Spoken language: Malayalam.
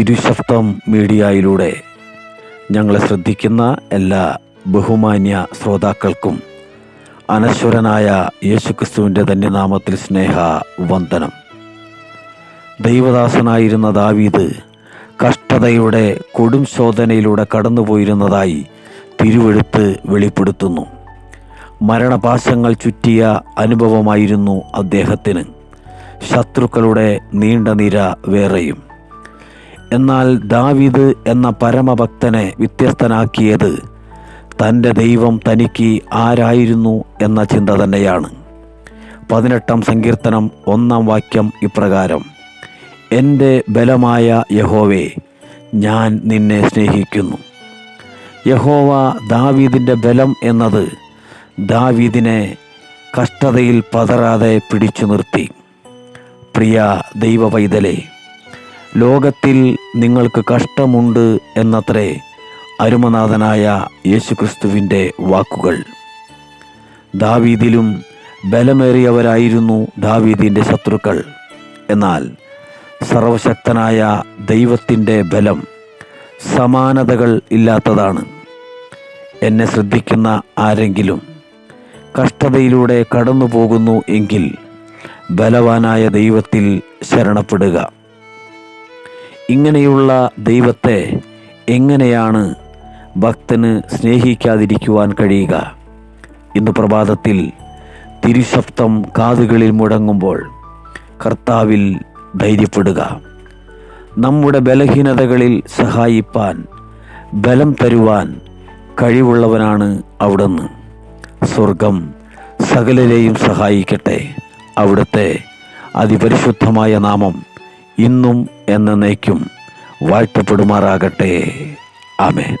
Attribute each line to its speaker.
Speaker 1: തിരുശബ്ദം മീഡിയയിലൂടെ ഞങ്ങളെ ശ്രദ്ധിക്കുന്ന എല്ലാ ബഹുമാന്യ ശ്രോതാക്കൾക്കും അനശ്വരനായ യേശുക്രിസ്തുവിന്റെ നാമത്തിൽ സ്നേഹ വന്ദനം. ദൈവദാസനായിരുന്ന ദാവീദ് കഷ്ടതയുടെ കൊടും ശോധനയിലൂടെ കടന്നുപോയിരുന്നതായി തിരുവെടുത്ത് വെളിപ്പെടുത്തുന്നു. മരണപാശങ്ങൾ ചുറ്റിയ അനുഭവമായിരുന്നു അദ്ദേഹത്തിന്. ശത്രുക്കളുടെ നീണ്ട നിര വേറെയും. എന്നാൽ ദാവിദ് എന്ന പരമഭക്തനെ വ്യത്യസ്തനാക്കിയത് തന്റെ ദൈവം തനിക്ക് ആരായിരുന്നു എന്ന ചിന്ത തന്നെയാണ്. പതിനെട്ടാം സങ്കീർത്തനം ഒന്നാം വാക്യം ഇപ്രകാരം എന്റെ ബലമായ യഹോവേ ഞാൻ നിന്നെ സ്നേഹിക്കുന്നു. യഹോവ ദാവീദിന്റെ ബലം എന്നത് ദാവീദിനെ കഷ്ടതയിൽ പതറാതെ പിടിച്ചു നിർത്തി. പ്രിയ ദൈവ പൈതലേ ലോകത്തിൽ നിങ്ങൾക്ക് കഷ്ടമുണ്ട് എന്നത്രേ അരുമനാഥനായ യേശുക്രിസ്തുവിന്റെ വാക്കുകൾ. ദാവീദിലും ബലമേറിയവരായിരുന്നു ദാവീദിന്റെ ശത്രുക്കൾ. എന്നാൽ സർവശക്തനായ ദൈവത്തിന്റെ ബലം സമാനതകൾ ഇല്ലാത്തതാണ്. എന്നെ ശ്രദ്ധിക്കുന്ന ആരെങ്കിലും കഷ്ടതയിലൂടെ കടന്നു പോകുന്നു എങ്കിൽ ബലവാനായ ദൈവത്തിൽ ശരണപ്പെടുക. ഇങ്ങനെയുള്ള ദൈവത്തെ എങ്ങനെയാണ് ഭക്തന് സ്നേഹിക്കാതിരിക്കുവാൻ കഴിയുക? ഇന്ന് പ്രഭാതത്തിൽ തിരുശബ്ദം കാതുകളിൽ മുടങ്ങുമ്പോൾ കർത്താവിൽ ധൈര്യപ്പെടുക. നമ്മുടെ ബലഹീനതകളിൽ സഹായിപ്പാൻ ബലം തരുവാൻ കഴിവുള്ളവനാണ് അവിടുന്ന്. സ്വർഗം സകലരെയും സഹായിക്കട്ടെ. അവിടുത്തെ അതിപരിശുദ്ധമായ നാമം ഇന്നും എന്നേക്കും വാഴ്ത്തപ്പെടുമാറാകട്ടെ. ആമേൻ.